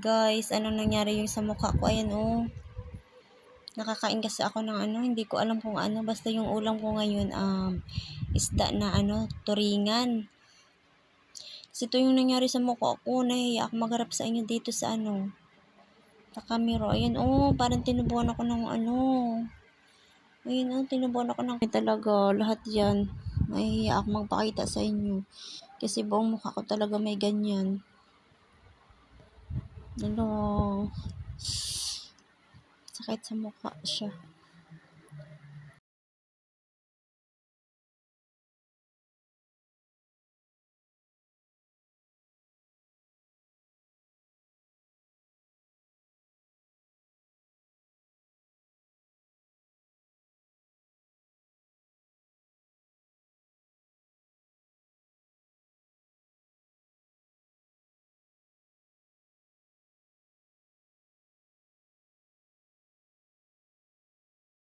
Guys, ano nangyari yung sa mukha ko? Ayan, oh. Nakakain kasi ako ng ano, hindi ko alam kung ano. Basta yung ulam ko ngayon, um, isda na ano, turingan. Kasi ito yung nangyari sa mukha ko. Nahiya ako magharap sa inyo dito sa ano. Sa camera. Ayan, oh. Parang tinubuan ako ng ano. Ayun, oh. Tinubuan ako ng... Talaga, lahat yan. Mahihiya ako magpakita sa inyo. Kasi buong mukha ko talaga may ganyan. Ano. Sakit sa mukha siya.